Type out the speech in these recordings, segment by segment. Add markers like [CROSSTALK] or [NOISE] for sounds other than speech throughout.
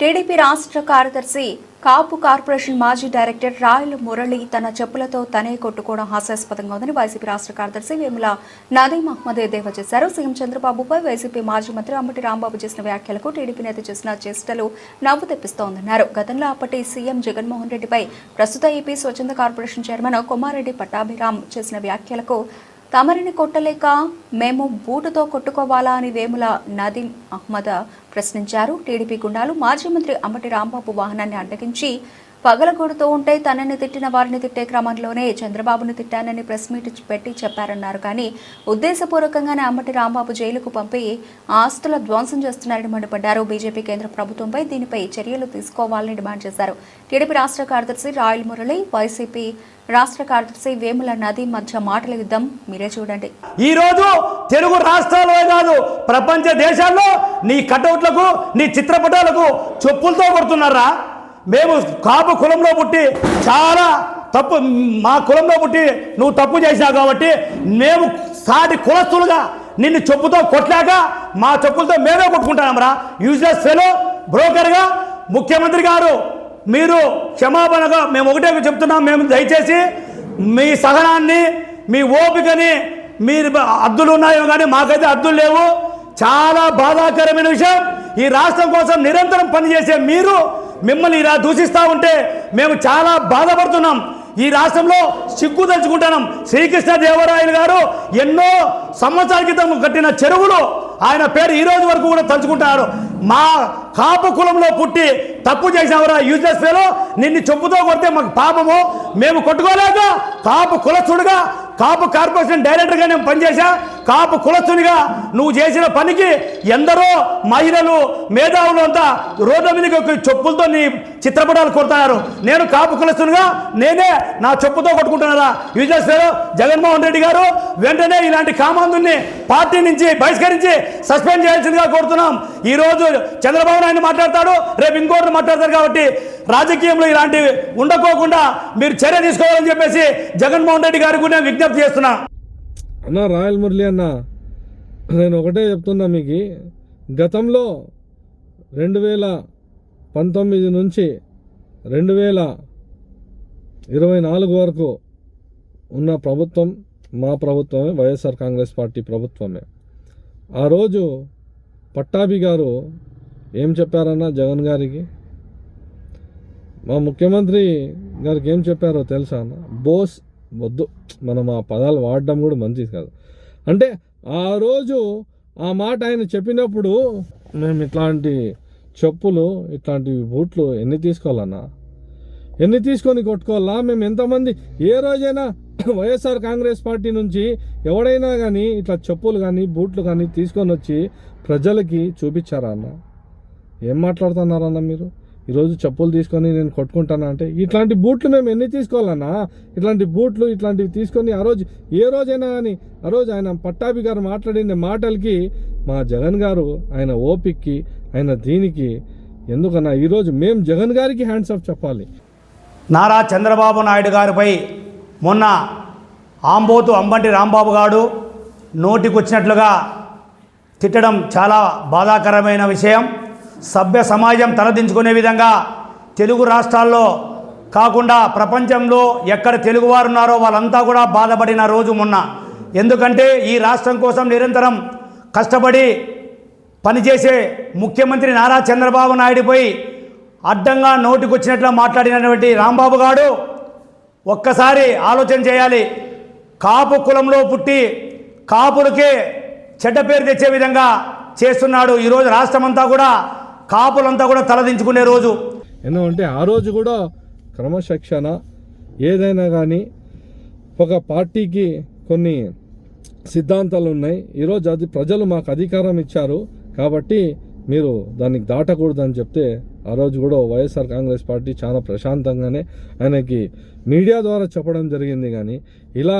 TDP రాష్ట్ర కార్యదర్శి Kapu corporation మాజీ డైరెక్టర్ రాయల మురళి తన చెప్పులతో తనే కొట్టుకోవడం హాస్యాస్పదంగా ఉందని వైసీపీ రాష్ట్ర కార్యదర్శి వేముల నదీం అహ్మద్ ఎద్దేవా చేశారు. సీఎం చంద్రబాబుపై వైసీపీ మాజీ మంత్రి అంబటి రాంబాబు చేసిన వ్యాఖ్యలకు టీడీపీ నేత చేసిన చేష్టలు నవ్వు తెప్పిస్తోందన్నారు. గతంలో అప్పటి సీఎం జగన్మోహన్ రెడ్డిపై ప్రస్తుత ఏపీ స్వచ్ఛంద కార్పొరేషన్ చైర్మన్ కొమారెడ్డి పట్టాభిరామ్ చేసిన వ్యాఖ్యలకు తమరిని కొట్టలేక మేము బూటుతో కొట్టుకోవాలా అని వేముల నదీం అహ్మద్ ప్రశ్నించారు. టీడీపీ గుండాలు మాజీ మంత్రి అంబటి రాంబాబు వాహనాన్ని అడ్డగించి పగలగొడుతూ ఉంటే తనని తిట్టిన వారిని తిట్టే క్రమంలోనే చంద్రబాబును తిట్టానని ప్రెస్ మీట్ పెట్టి చెప్పారన్నారు. కానీ ఉద్దేశపూర్వకంగానే అమ్మటి రాంబాబు జైలుకు పంపి ఆస్తుల ధ్వంసం చేస్తున్నారని మండిపడ్డారు. బీజేపీ కేంద్ర ప్రభుత్వంపై దీనిపై చర్యలు తీసుకోవాలని డిమాండ్ చేశారు. టీడీపీ రాష్ట్ర కార్యదర్శి రాయల్ మురళి వైసీపీ రాష్ట్ర కార్యదర్శి వేముల నది మధ్య మాటల యుద్ధం మీరే చూడండి. ఈ రోజు తెలుగు రాష్ట్రాల్లో కాదు ప్రపంచ దేశాల్లో నీ కటౌట్లకు నీ చిత్రపటాలకు చెప్పులతో కొడుతున్నారా? మేము కాపు కులంలో పుట్టి చాలా తప్పు మా కులంలో పుట్టి నువ్వు తప్పు చేశావు కాబట్టి మేము సాటి కులస్తులుగా నిన్ను చెప్పుతో కొట్లాక మా చెప్పులతో మేమే కొట్టుకుంటామరా యూజ్లెస్ ఫెలో బ్రోకర్గా ముఖ్యమంత్రి గారు మీరు క్షమాపణగా మేము ఒకటే చెప్తున్నాం మేము దయచేసి మీ సహనాన్ని మీ ఓపికని మీరు అద్దులు ఉన్నాయో కానీ మాకైతే అద్దులు లేవు. చాలా బాధాకరమైన విషయం ఈ రాష్ట్రం కోసం నిరంతరం పనిచేసే మీరు మిమ్మల్ని ఇలా దూషిస్తూ ఉంటే మేము చాలా బాధపడుతున్నాం. ఈ రాష్ట్రంలో సిగ్గు తలుచుకుంటున్నాం శ్రీకృష్ణ దేవరాయలు గారు ఎన్నో సంవత్సరాల క్రితం కట్టిన చెరువులు ఆయన పేరు ఈ రోజు వరకు కూడా తలుచుకుంటున్నారు. మా కాపు కులంలో పుట్టి తప్పు చేసినవరా యూజ్లెస్ ఫేలో నిన్ను చెప్పుతో కొడితే మాకు పాపము? మేము కొట్టుకోలేక కాపు కులస్తుడుగా కాపు కార్పొరేషన్ డైరెక్టర్గా నేను పనిచేశా? కాపు కులస్తునిగా నువ్వు చేసిన పనికి ఎందరో మహిళలు మేధావులు అంతా రోడ్ల మీదకి చెప్పులతో నీ చిత్రపటాలు కొడుతున్నారు నేను కాపు కులస్తునిగా నేనే నా చెప్పుతో కొట్టుకుంటున్నారా? యూజెస్ చేస్తారు జగన్మోహన్ రెడ్డి గారు వెంటనే ఇలాంటి కామాందుని పార్టీ నుంచి బహిష్కరించి సస్పెండ్ చేయాల్సిందిగా కోరుతున్నాం. ఈరోజు చంద్రబాబు నాయుడు మాట్లాడతాడు రేపు ఇంకోటి మాట్లాడతారు కాబట్టి రాజకీయంలో ఇలాంటివి ఉండకోకుండా మీరు చర్య తీసుకోవాలని చెప్పేసి జగన్మోహన్ రెడ్డి గారికి నేను విజ్ఞప్తి చేస్తున్నా. అన్న రాయల్ మురళి అన్న నేను ఒకటే చెప్తున్నా మీకు. గతంలో రెండు వేల పంతొమ్మిది నుంచి రెండు వేల ఇరవై నాలుగు వరకు ఉన్న ప్రభుత్వం మా ప్రభుత్వమే వైఎస్ఆర్ కాంగ్రెస్ పార్టీ ప్రభుత్వమే. ఆ రోజు పట్టాభి గారు ఏం చెప్పారన్నా జగన్ గారికి? మా ముఖ్యమంత్రి గారికి ఏం చెప్పారో తెలుసా అన్న? బోస్ వద్దు. మనం ఆ పదాలు వాడడం కూడా మంచిది కాదు. అంటే ఆ రోజు ఆ మాట ఆయన చెప్పినప్పుడు మేము ఇట్లాంటి చెప్పులు ఇట్లాంటి బూట్లు ఎన్ని తీసుకోవాలన్నా ఎన్ని తీసుకొని కొట్టుకోవాలా మేము ఎంతమంది ఏ రోజైనా [COUGHS] వైఎస్ఆర్ కాంగ్రెస్ పార్టీ నుంచి ఎవడైనా కానీ ఇట్లా చెప్పులు కానీ బూట్లు కానీ తీసుకొని వచ్చి ప్రజలకి చూపించారా అన్న? ఏం మాట్లాడుతున్నారన్న మీరు? ఈరోజు చెప్పులు తీసుకొని నేను కొట్టుకుంటానా అంటే ఇట్లాంటి బూట్లు మేము ఎన్ని తీసుకోవాలన్నా ఇట్లాంటి బూట్లు ఇట్లాంటివి తీసుకొని ఆ రోజు ఏ రోజైనా కానీ ఆ రోజు ఆయన పట్టాభి గారు మాట్లాడిన మాటలకి మా జగన్ గారు ఆయన ఓపిక్కి ఆయన దీనికి ఎందుకన్నా ఈరోజు మేము జగన్ గారికి హ్యాండ్స్ ఆఫ్ చెప్పాలి. నారా చంద్రబాబు నాయుడు గారిపై మొన్న ఆంబోతు అంబంటి రాంబాబు గారు నోటికొచ్చినట్లుగా తిట్టడం చాలా బాధాకరమైన విషయం. సభ్య సమాజం తలదించుకునే విధంగా తెలుగు రాష్ట్రాల్లో కాకుండా ప్రపంచంలో ఎక్కడ తెలుగువారు ఉన్నారో వాళ్ళంతా కూడా బాధపడిన రోజు మొన్న. ఎందుకంటే ఈ రాష్ట్రం కోసం నిరంతరం కష్టపడి పనిచేసే ముఖ్యమంత్రి నారా చంద్రబాబు నాయుడుపై అడ్డంగా నోటికొచ్చినట్లు మాట్లాడినటువంటి రాంబాబు గారు ఒక్కసారి ఆలోచన చేయాలి. కాపు కులంలో పుట్టి కాపులకే చెడ్డ పేరు తెచ్చే విధంగా చేస్తున్నాడు ఈరోజు రాష్ట్రమంతా కూడా. కాపులంతా కూడా తలదించుకునే రోజు. ఎందుకంటే ఆ రోజు కూడా క్రమశిక్షణ ఏదైనా కానీ ఒక పార్టీకి కొన్ని సిద్ధాంతాలు ఉన్నాయి. ఈరోజు అది ప్రజలు మాకు అధికారం ఇచ్చారు. కాబట్టి మీరు దానికి దాటకూడదని చెప్తే ఆ రోజు కూడా వైఎస్ఆర్ కాంగ్రెస్ పార్టీ చాలా ప్రశాంతంగానే ఆయనకి మీడియా ద్వారా చెప్పడం జరిగింది కానీ ఇలా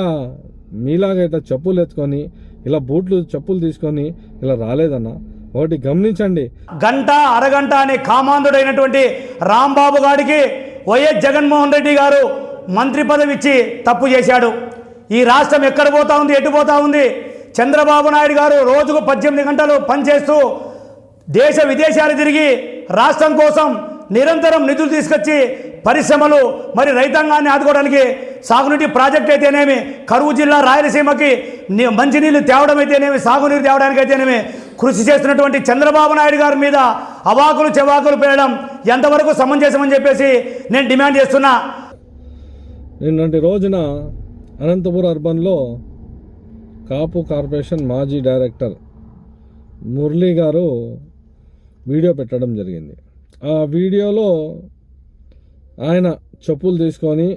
మీలాగా ఇట్లా చెప్పులు ఎత్తుకొని ఇలా బూట్లు చెప్పులు తీసుకొని ఇలా రాలేదన్నా ఒకటి గమనించండి. గంట అరగంట అనే కామాంధుడైనటువంటి రాంబాబు గారికి వైఎస్ జగన్మోహన్ రెడ్డి గారు మంత్రి పదవి ఇచ్చి తప్పు చేశాడు. ఈ రాష్ట్రం ఎక్కడ పోతా ఉంది ఎటు పోతా ఉంది? చంద్రబాబు నాయుడు గారు రోజుకు పద్దెనిమిది గంటలు పనిచేస్తూ దేశ విదేశాలు తిరిగి రాష్ట్రం కోసం నిరంతరం నిధులు తీసుకొచ్చి పరిశ్రమలు మరి రైతాంగాన్ని ఆదుకోవడానికి సాగునీటి ప్రాజెక్ట్ అయితేనేమి కరువు జిల్లా రాయలసీమకి మంచినీళ్ళు తేవడం అయితేనేమి సాగునీరు తేవడానికి అయితేనేమి కృషి చేస్తున్నటువంటి చంద్రబాబు నాయుడు గారి మీద అవాకులు చెవాకులు పేయడం ఎంతవరకు సమంజసమని చెప్పేసి నేను డిమాండ్ చేస్తున్నా. నిన్నటి రోజున అనంతపురం అర్బన్లో కాపు కార్పొరేషన్ మాజీ డైరెక్టర్ మురళీ గారు వీడియో పెట్టడం జరిగింది. ఆ వీడియోలో ఆయన చెప్పులు తీసుకొని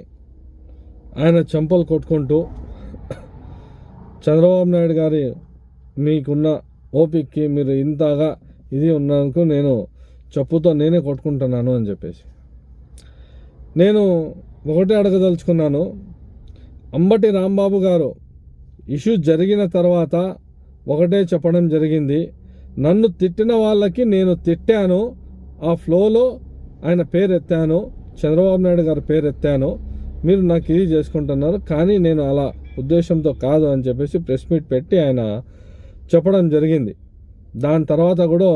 ఆయన చెంపలు కొట్టుకుంటూ చంద్రబాబు నాయుడు గారి మీకున్న ఓపిక్కి మీరు ఇంతగా ఇది ఉన్నందుకు నేను చెప్పుతో నేనే కొట్టుకుంటున్నాను అని చెప్పేసి. నేను ఒకటే అడగదలుచుకున్నాను అంబటి రాంబాబు గారు ఇష్యూ జరిగిన తర్వాత ఒకటే చెప్పడం జరిగింది నన్ను తిట్టిన వాళ్ళకి నేను తిట్టాను ఆ ఫ్లోలో ఆయన పేరు ఎత్తాను చంద్రబాబు నాయుడు గారి పేరు ఎత్తాను మీరు నాకు ఇది చేసుకుంటున్నారు కానీ నేను అలా ఉద్దేశంతో కాదు అని చెప్పేసి ప్రెస్ మీట్ పెట్టి ఆయన చెప్పడం జరిగింది. దాని తర్వాత కూడా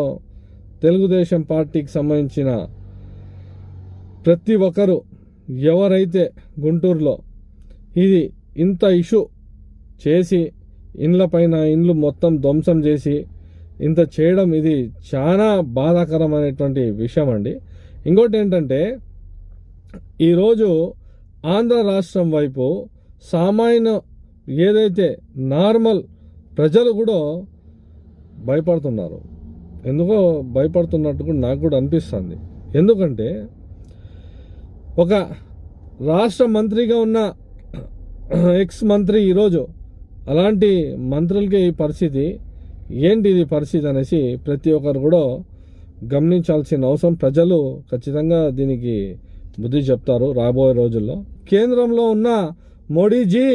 తెలుగుదేశం పార్టీకి సంబంధించిన ప్రతి ఒక్కరు ఎవరైతే గుంటూరులో ఇది ఇంత ఇష్యూ చేసి ఇండ్ల పైన ఇండ్లు మొత్తం ధ్వంసం చేసి ఇంత చేయడం ఇది చాలా బాధాకరమైనటువంటి విషయం అండి. ఇంకోటి ఏంటంటే ఈరోజు ఆంధ్ర రాష్ట్రం వైపు సామాన్య ఏదైతే నార్మల్ ప్రజలు కూడా భయపడుతున్నారు. ఎందుకో భయపడుతున్నట్టు కూడా నాకు కూడా అనిపిస్తుంది. ఎందుకంటే ఒక రాష్ట్ర మంత్రిగా ఉన్న [CLEARS THROAT] ఎక్స్ మంత్రి ఈరోజు అలాంటి మంత్రులకి ఈ పరిస్థితి ఏంటి ఇది పరిస్థితి అనేసి ప్రతి ఒక్కరు కూడా గమనించాల్సిన అవసరం. ప్రజలు ఖచ్చితంగా దీనికి బుద్ధి చెప్తారు రాబోయే రోజుల్లో. కేంద్రంలో ఉన్న మోడీజీ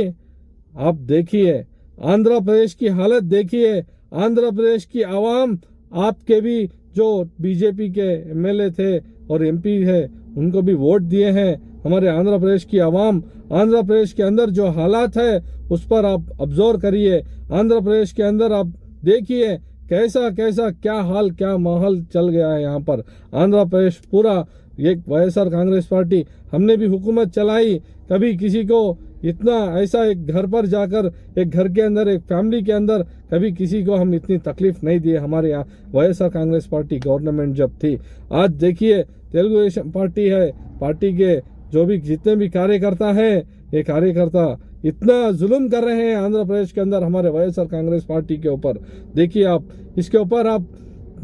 ఆప్ దేఖియే. आंध्र प्रदेश की हालत देखिए। आंध्र प्रदेश की आवाम आपके भी जो बीजेपी के एमएलए थे और एमपी है, उनको भी वोट दिए हैं। हमारे आंध्र प्रदेश की आवाम, आंध्र प्रदेश के अंदर जो हालात है, उस पर आप ऑब्ज़र्व करिए। आंध्र प्रदेश के अंदर आप देखिए, कैसा कैसा, क्या हाल, क्या माहौल चल गया है यहाँ पर। आंध्र प्रदेश पूरा, एक वाईएसआर कांग्रेस पार्टी, हमने भी हुकूमत चलाई, कभी किसी को इतना ऐसा एक घर पर जाकर, एक घर के अंदर, एक फैमिली के अंदर कभी किसी को हम इतनी तकलीफ़ नहीं दिए। हमारे यहाँ वाईएसआर कांग्रेस पार्टी गवर्नमेंट जब थी, आज देखिए, तेलुगु देशम पार्टी है, पार्टी के जो भी, जितने भी कार्यकर्ता हैं, ये कार्यकर्ता इतना जुल्म कर रहे हैं आंध्र प्रदेश के अंदर, हमारे वाईएसआर कांग्रेस पार्टी के ऊपर। देखिए आप, इसके ऊपर आप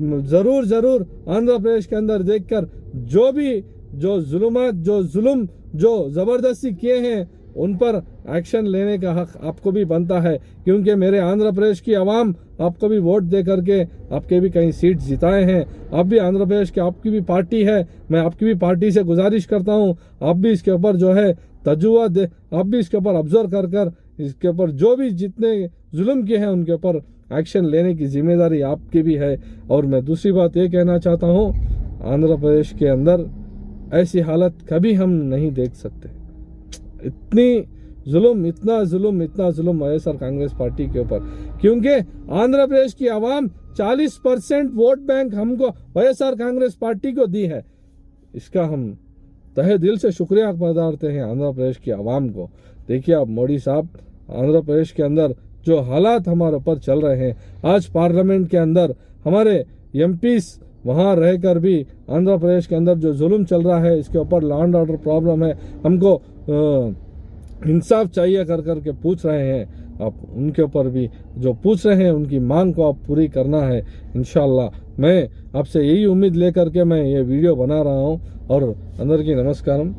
ज़रूर ज़रूर आंध्र प्रदेश के अंदर देखकर, जो भी, जो जुल्मात, जो जुल्म, जो ज़बरदस्ती किए हैं उन पर एक्शन लेने का हक आपको भी बनता है, क्योंकि मेरे आंध्र प्रदेश की आवाम आपको भी वोट दे करके आपके भी कई सीट जिताए हैं। आप भी आंध्र प्रदेश की आपकी भी पार्टी है, मैं आपकी भी पार्टी से गुजारिश करता हूँ। आप भी इसके ऊपर जो है तजुआ दे, आप भी इसके ऊपर ऑब्ज़र्व कर कर इसके ऊपर जो भी जितने जुल्म किए हैं, उनके ऊपर एक्शन लेने की ज़िम्मेदारी आपकी भी है। और मैं दूसरी बात ये कहना चाहता हूँ, आंध्र प्रदेश के अंदर ऐसी हालत कभी हम नहीं देख सकते। इतनी जुल्म, इतना जुल्म इतना जुल्म वाईएसआर कांग्रेस पार्टी के ऊपर। क्योंकि आंध्र प्रदेश की आवाम 40 परसेंट वोट बैंक हमको वाईएसआर कांग्रेस पार्टी को दी है। इसका हम तहे दिल से शुक्रिया करते हैं आंध्र प्रदेश की आवाम को। देखिए आप मोदी साहब, आंध्र प्रदेश के अंदर जो हालात हमारे ऊपर चल रहे हैं, आज पार्लियामेंट के अंदर हमारे एम वहाँ रहकर भी आंध्र प्रदेश के अंदर जो जुल्म चल रहा है, इसके ऊपर लॉ एंड ऑर्डर प्रॉब्लम है, हमको इंसाफ चाहिए कर कर के पूछ रहे हैं। आप उनके ऊपर भी जो पूछ रहे हैं, उनकी मांग को आप पूरी करना है इन मैं आपसे यही उम्मीद लेकर के मैं ये वीडियो बना रहा हूँ। और अंदर की नमस्कारम।